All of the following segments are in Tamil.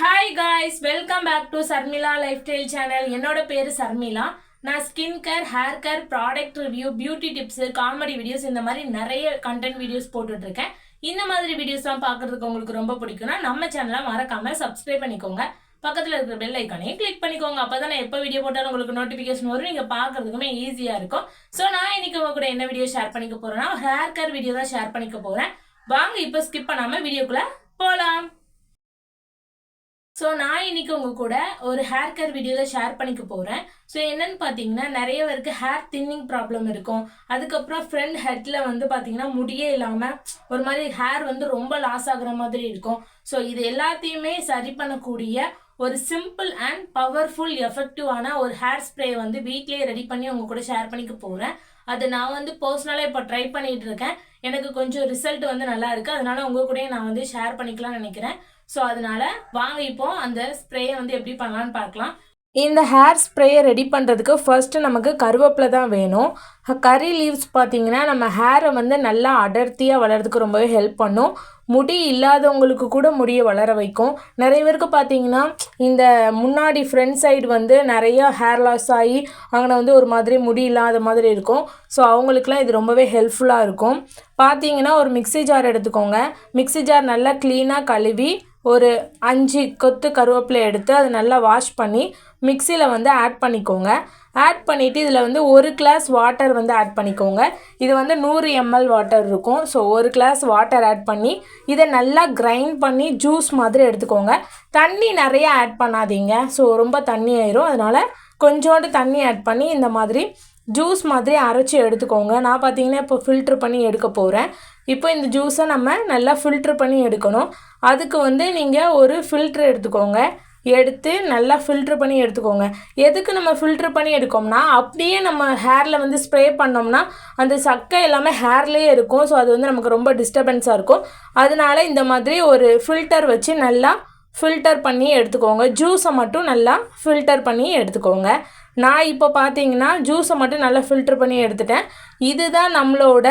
Hi guys welcome back to Sharmila lifestyle channel என்னோட பேர் சர்மிளா. நான் skin care hair care product review beauty tips comedy videos இந்த மாதிரி நிறைய கண்டென்ட் வீடியோஸ் போட்டுட்ருக்கேன். இந்த மாதிரி வீடியோஸ்லாம் பார்க்கறதுக்கு உங்களுக்கு ரொம்ப பிடிக்கும்னா நம்ம சேனலை மறக்காம சப்ஸ்கிரைப் பண்ணிக்கோங்க. பக்கத்தில் இருக்கிற பெல் ஐக்கானையும் கிளிக் பண்ணிக்கோங்க. அப்போ தான் எப்போ வீடியோ போட்டாலும் உங்களுக்கு நோட்டிஃபிகேஷன் வரும். நீங்கள் பார்க்கறதுக்குமே ஈஸியாக இருக்கும். ஸோ நான் இன்னைக்கு உங்க கூட என்ன வீடியோ ஷேர் பண்ணிக்க போகிறேன்னா ஹேர் கேர் வீடியோ தான் ஷேர் பண்ணிக்க போகிறேன் வாங்க இப்போ ஸ்கிப் பண்ணாமல் வீடியோக்குள்ளே போகலாம் ஸோ நான் இன்னைக்கு உங்க கூட ஒரு ஹேர் கேர் வீடியோவில் ஷேர் பண்ணிக்க போகிறேன் ஸோ என்னன்னு பார்த்தீங்கன்னா நிறைய பேருக்கு ஹேர் தின்னிங் ப்ராப்ளம் இருக்கும். அதுக்கப்புறம் ஃப்ரண்ட் ஹெட்டில் வந்து பார்த்தீங்கன்னா முடியே இல்லாமல் ஒரு மாதிரி ஹேர் வந்து ரொம்ப லாஸ் ஆகுற மாதிரி இருக்கும். ஸோ இது எல்லாத்தையுமே சரி பண்ணக்கூடிய ஒரு சிம்பிள் அண்ட் பவர்ஃபுல் எஃபெக்டிவான ஒரு ஹேர் ஸ்ப்ரே வந்து வீட்லேயே ரெடி பண்ணி உங்கள் கூட ஷேர் பண்ணிக்க போகிறேன் அது நான் வந்து பர்சனலாக இப்போ ட்ரை பண்ணிகிட்டு இருக்கேன். எனக்கு கொஞ்சம் ரிசல்ட் வந்து நல்லா இருக்குது அதனால உங்கள் கூடயே நான் வந்து ஷேர் பண்ணிக்கலாம்னு நினைக்கிறேன். ஸோ அதனால வாங்க இப்போ அந்த ஸ்ப்ரேயை வந்து எப்படி பண்ணலாம்னு பார்க்கலாம். இந்த ஹேர் ஸ்ப்ரேயை ரெடி பண்ணுறதுக்கு ஃபர்ஸ்ட் நமக்கு கருவேப்பிலை தான் வேணும். கறி லீவ்ஸ் பார்த்தீங்கன்னா நம்ம ஹேரை வந்து நல்லா அடர்த்தியாக வளர்றதுக்கு ரொம்பவே ஹெல்ப் பண்ணும். முடி இல்லாதவங்களுக்கு கூட முடியை வளர வைக்கும். நிறைய பேருக்கு பார்த்தீங்கன்னா இந்த முன்னாடி ஃப்ரண்ட் சைடு வந்து நிறைய ஹேர் லாஸ் ஆகி அங்கே வந்து ஒரு மாதிரி முடி இல்லாத மாதிரி இருக்கும். ஸோ அவங்களுக்குலாம் இது ரொம்பவே ஹெல்ப்ஃபுல்லாக இருக்கும். பார்த்தீங்கன்னா ஒரு மிக்ஸி ஜார் எடுத்துக்கோங்க. மிக்ஸி ஜார் நல்லா க்ளீனாக கழுவி ஒரு அஞ்சு கொத்து கருவேப்பிலை எடுத்து அதை நல்லா வாஷ் பண்ணி மிக்சியில் வந்து ஆட் பண்ணிக்கோங்க. ஆட் பண்ணிவிட்டு இதில் வந்து ஒரு கிளாஸ் வாட்டர் வந்து ஆட் பண்ணிக்கோங்க. இது வந்து நூறு எம்எல் வாட்டர் இருக்கும். ஸோ ஒரு கிளாஸ் வாட்டர் ஆட் பண்ணி இதை நல்லா கிரைண்ட் பண்ணி ஜூஸ் மாதிரி எடுத்துக்கோங்க. தண்ணி நிறைய ஆட் பண்ணாதீங்க. ஸோ ரொம்ப தண்ணி ஆயிரும். அதனால் கொஞ்சோண்டு தண்ணி ஆட் பண்ணி இந்த மாதிரி ஜூஸ் மாதிரி அரைச்சி எடுத்துக்கோங்க. நான் பார்த்தீங்கன்னா இப்போ ஃபில்ட்ரு பண்ணி எடுக்க போகிறேன் இப்போ இந்த ஜூஸை நம்ம நல்லா ஃபில்ட்ரு பண்ணி எடுக்கணும். அதுக்கு வந்து நீங்கள் ஒரு ஃபில்ட்ரு எடுத்துக்கோங்க. எடுத்து நல்லா ஃபில்ட்ரு பண்ணி எடுத்துக்கோங்க. எதுக்கு நம்ம ஃபில்ட்ரு பண்ணி எடுக்கோம்னா அப்படியே நம்ம ஹேரில் வந்து ஸ்ப்ரே பண்ணோம்னா அந்த சக்கை எல்லாமே ஹேர்லேயே இருக்கும். ஸோ அது வந்து நமக்கு ரொம்ப டிஸ்டர்பன்ஸாக இருக்கும். அதனால இந்த மாதிரி ஒரு ஃபில்டர் வச்சு நல்லா ஃபில்டர் பண்ணி எடுத்துக்கோங்க. ஜூஸை மட்டும் நல்லா ஃபில்டர் பண்ணி எடுத்துக்கோங்க. நான் இப்போ பார்த்தீங்கன்னா ஜூஸை மட்டும் நல்லா ஃபில்ட்ரு பண்ணி எடுத்துட்டேன். இதுதான் நம்மளோட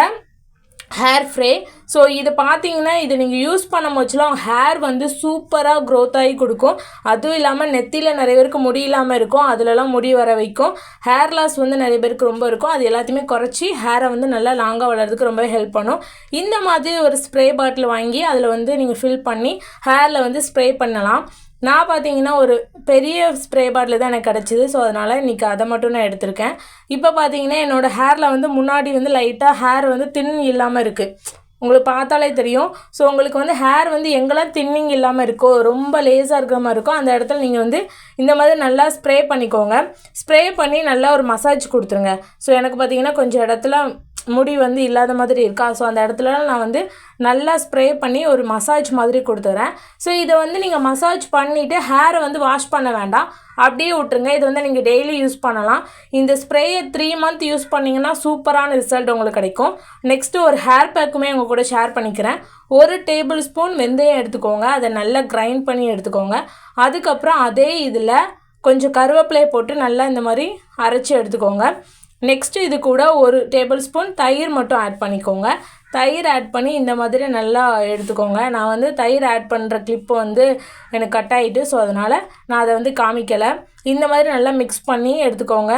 ஹேர் ஃப்ரே ஸோ இது பார்த்தீங்கன்னா இது நீங்கள் யூஸ் பண்ண போச்சுலாம் ஹேர் வந்து சூப்பராக க்ரோத் ஆகி கொடுக்கும். அதுவும் இல்லாமல் நெத்தியில் நிறைய பேருக்கு முடி இல்லாமல் இருக்கும். அதிலலாம் முடி வர வைக்கும். ஹேர் லாஸ் வந்து நிறைய பேருக்கு ரொம்ப இருக்கும். அது எல்லாத்தையுமே குறைச்சி ஹேரை வந்து நல்லா லாங்காக வளர்றதுக்கு ரொம்ப ஹெல்ப் பண்ணும். இந்த மாதிரி ஒரு ஸ்ப்ரே பாட்டில் வாங்கி அதில் வந்து நீங்கள் ஃபில் பண்ணி ஹேரில் வந்து ஸ்ப்ரே பண்ணலாம். நான் பார்த்தீங்கன்னா ஒரு பெரிய ஸ்ப்ரே பாட்டில் தான் எனக்கு கிடச்சிது. ஸோ அதனால் இன்றைக்கி அதை மட்டும் நான் எடுத்திருக்கேன். இப்போ பார்த்தீங்கன்னா என்னோடய ஹேரில் வந்து முன்னாடி வந்து லைட்டாக ஹேர் வந்து தின் இல்லாமல் இருக்குது உங்களுக்கு பார்த்தாலே தெரியும். ஸோ உங்களுக்கு வந்து ஹேர் வந்து எங்கெல்லாம் தின்னிங் இல்லாமல் இருக்கோ ரொம்ப லேஸாக இருக்கிற மாதிரி இருக்கோ அந்த இடத்துல நீங்கள் வந்து இந்த மாதிரி நல்லா ஸ்ப்ரே பண்ணிக்கோங்க. ஸ்ப்ரே பண்ணி நல்லா ஒரு மசாஜ் கொடுத்துருங்க. ஸோ எனக்கு பார்த்தீங்கன்னா கொஞ்சம் இடத்துல முடி வந்து இல்லாத மாதிரி இருக்கா? ஸோ அந்த இடத்துல நான் வந்து நல்லா ஸ்ப்ரே பண்ணி ஒரு மசாஜ் மாதிரி கொடுத்துறேன். ஸோ இதை வந்து நீங்கள் மசாஜ் பண்ணிவிட்டு ஹேரை வந்து வாஷ் பண்ண வேண்டாம். அப்படியே விட்டுருங்க. இது வந்து நீங்கள் டெய்லி யூஸ் பண்ணலாம். இந்த ஸ்ப்ரேயை த்ரீ மந்த் யூஸ் பண்ணிங்கன்னா சூப்பரான ரிசல்ட் உங்களுக்கு கிடைக்கும். நெக்ஸ்ட்டு ஒரு ஹேர் பேக்குமே உங்கள் கூட ஷேர் பண்ணிக்கிறேன். ஒரு டேபிள் ஸ்பூன் வெந்தயம் எடுத்துக்கோங்க. அதை நல்லா கிரைண்ட் பண்ணி எடுத்துக்கோங்க. அதுக்கப்புறம் அதே இதில் கொஞ்சம் கருவேப்பிலையை போட்டு நல்லா இந்த மாதிரி அரைச்சி எடுத்துக்கோங்க. நெக்ஸ்ட்டு இது கூட ஒரு டேபிள் ஸ்பூன் தயிர் மட்டும் ஆட் பண்ணிக்கோங்க. தயிர் ஆட் பண்ணி இந்த மாதிரி நல்லா எடுத்துக்கோங்க. நான் வந்து தயிர் ஆட் பண்ணுற கிளிப்பு வந்து எனக்கு கட் ஆகிட்டு ஸோ அதனால் நான் அதை வந்து காமிக்கலை. இந்த மாதிரி நல்லா மிக்ஸ் பண்ணி எடுத்துக்கோங்க.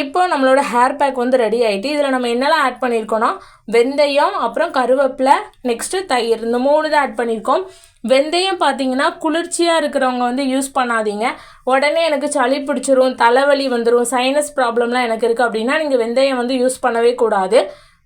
இப்போ நம்மளோட ஹேர் பேக் வந்து ரெடி ஆகிட்டு இதில் நம்ம என்னெல்லாம் ஆட் பண்ணியிருக்கோன்னா வெந்தயம் அப்புறம் கருவேப்பிலை நெக்ஸ்ட்டு தயிர் இந்த மூணு தான் ஆட் பண்ணியிருக்கோம் வெந்தயம் பார்த்தீங்கன்னா குளிர்ச்சியாக இருக்கிறவங்க வந்து யூஸ் பண்ணாதீங்க. உடனே எனக்கு சளி பிடிச்சிரும் தலைவலி வந்துடும் சைனஸ் ப்ராப்ளம்லாம் எனக்கு இருக்குது அப்படின்னா நீங்கள் வெந்தயம் வந்து யூஸ் பண்ணவே கூடாது.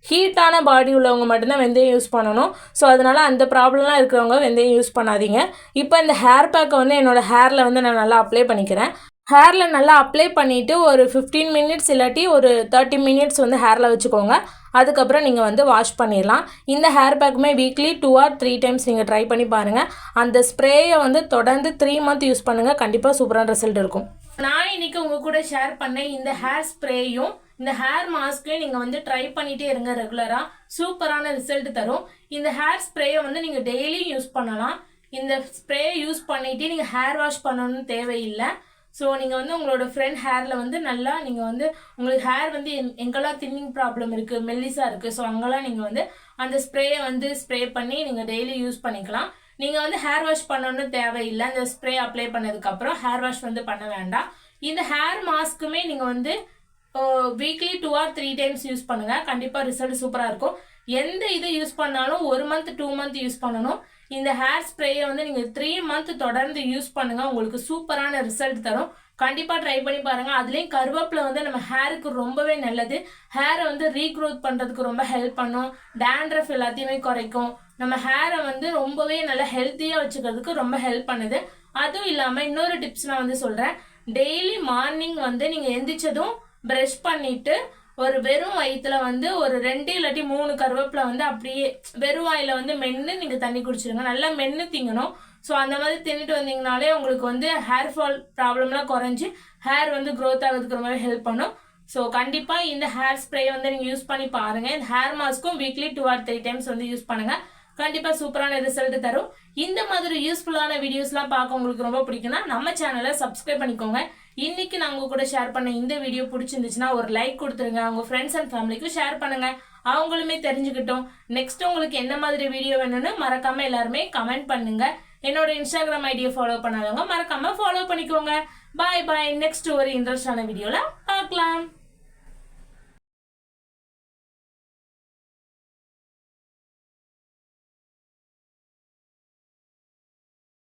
ஹீட்டான பாடி உள்ளவங்க மட்டும்தான் வெந்தயம் யூஸ் பண்ணணும். ஸோ அதனால் அந்த ப்ராப்ளம்லாம் இருக்கிறவங்க வெந்தயம் யூஸ் பண்ணாதீங்க. இப்போ இந்த ஹேர் பேக்கை வந்து என்னோடய ஹேரில் வந்து நான் நல்லா அப்ளை பண்ணிக்கிறேன். ஹேரில் நல்லா அப்ளை பண்ணிவிட்டு ஒரு ஃபிஃப்டீன் மினிட்ஸ் இல்லாட்டி ஒரு தேர்ட்டி மினிட்ஸ் வந்து ஹேரில் வச்சுக்கோங்க. அதுக்கப்புறம் நீங்கள் வந்து வாஷ் பண்ணிடலாம். இந்த hair பேக்குமே weekly two or three times நீங்கள் ட்ரை பண்ணி பாருங்கள் அந்த ஸ்ப்ரேயை வந்து தொடர்ந்து த்ரீ மந்த் யூஸ் பண்ணுங்கள் கண்டிப்பாக சூப்பரான ரிசல்ட் இருக்கும். நான் இன்றைக்கி உங்கள் கூட ஷேர் பண்ண இந்த ஹேர் ஸ்ப்ரேயும் இந்த ஹேர் மாஸ்க்கையும் நீங்கள் வந்து ட்ரை பண்ணிகிட்டே இருங்க ரெகுலராக சூப்பரான ரிசல்ட் தரும். இந்த ஹேர் ஸ்ப்ரேயை வந்து நீங்கள் டெய்லியும் யூஸ் பண்ணலாம். இந்த ஸ்ப்ரே யூஸ் பண்ணிகிட்டே நீங்கள் ஹேர் வாஷ் பண்ணணும்னு தேவையில்லை. ஸோ நீங்கள் வந்து உங்களோட ஃப்ரெண்ட் ஹேரில் வந்து நல்லா நீங்கள் வந்து உங்களுக்கு ஹேர் வந்து எங் எங்கெல்லாம் தின்னிங் ப்ராப்ளம் இருக்குது மெல்லிஸாக இருக்குது ஸோ அங்கெல்லாம் நீங்கள் வந்து அந்த ஸ்ப்ரேயை வந்து ஸ்ப்ரே பண்ணி நீங்கள் டெய்லி யூஸ் பண்ணிக்கலாம். நீங்கள் வந்து ஹேர் வாஷ் பண்ணணும்னு தேவையில்லை. இந்த ஸ்ப்ரே அப்ளை பண்ணதுக்கப்புறம் ஹேர் வாஷ் வந்து பண்ண வேண்டாம். இந்த ஹேர் மாஸ்க்குமே நீங்கள் வந்து weekly two or three times use பண்ணுங்கள் கண்டிப்பாக ரிசல்ட் சூப்பராக இருக்கும். எந்த இது யூஸ் பண்ணாலும் ஒரு மந்த் டூ மந்த் யூஸ் பண்ணணும். இந்த ஹேர் ஸ்ப்ரேயை வந்து நீங்கள் த்ரீ மந்த் தொடர்ந்து யூஸ் பண்ணுங்கள் உங்களுக்கு சூப்பரான ரிசல்ட் தரும். கண்டிப்பாக ட்ரை பண்ணி பாருங்கள் அதுலேயும் கருவேப்பிலை வந்து நம்ம ஹேருக்கு ரொம்பவே நல்லது. ஹேரை வந்து ரீக்ரோத் பண்ணுறதுக்கு ரொம்ப ஹெல்ப் பண்ணும். டேண்ட்ரஃப் எல்லாத்தையுமே குறைக்கும். நம்ம ஹேரை வந்து ரொம்பவே நல்லா ஹெல்த்தியாக வச்சுக்கிறதுக்கு ரொம்ப ஹெல்ப் பண்ணுது. அதுவும் இல்லாமல் இன்னொரு டிப்ஸ் நான் வந்து சொல்கிறேன் டெய்லி மார்னிங் வந்து நீங்கள் எந்திரிச்சதும் ப்ரஷ் பண்ணிவிட்டு ஒரு வெறும் வயிற்றுல வந்து ஒரு ரெண்டு இல்லாட்டி மூணு கருவேப்பிலை வந்து அப்படியே வெறும் வாயில் வந்து மென்று நீங்கள் தண்ணி குடிச்சிருங்க. நல்லா மென்று திங்கணும். ஸோ அந்த மாதிரி தின்னுட்டு வந்தீங்கனாலே உங்களுக்கு வந்து ஹேர் ஃபால் ப்ராப்ளம்லாம் குறைஞ்சி ஹேர் வந்து க்ரோத் ஆகிறதுக்கு ரொம்பவே ஹெல்ப் பண்ணும். ஸோ கண்டிப்பாக இந்த ஹேர் ஸ்ப்ரே வந்து நீங்கள் யூஸ் பண்ணி பாருங்கள் இந்த hair மாஸ்க்கும் weekly two or three times வந்து யூஸ் பண்ணுங்கள் கண்டிப்பாக சூப்பரான ரிசல்ட் தரும். இந்த மாதிரி யூஸ்ஃபுல்லான வீடியோஸ்லாம் பார்க்க உங்களுக்கு ரொம்ப பிடிக்கும்னா நம்ம சேனலை சப்ஸ்கிரைப் பண்ணிக்கோங்க. இன்னைக்கு நான் உங்க கூட ஷேர் பண்ண இந்த வீடியோ பிடிச்சிருந்துச்சுன்னா ஒரு லைக் கொடுத்துருங்க. அவங்க ஃப்ரெண்ட்ஸ் அண்ட் ஃபேமிலிக்கும் ஷேர் பண்ணுங்க. அவங்களுமே தெரிஞ்சுக்கிட்டோம். நெக்ஸ்ட் உங்களுக்கு என்ன மாதிரி வீடியோ வேணும்னு மறக்காம எல்லாருமே கமெண்ட் பண்ணுங்க. என்னோட இன்ஸ்டாகிராம் ஐடியை ஃபாலோ பண்ணாதவங்க மறக்காம ஃபாலோ பண்ணிக்கோங்க. பாய் பாய் நெக்ஸ்ட் ஒரு இன்ட்ரெஸ்டான வீடியோல பார்க்கலாம்.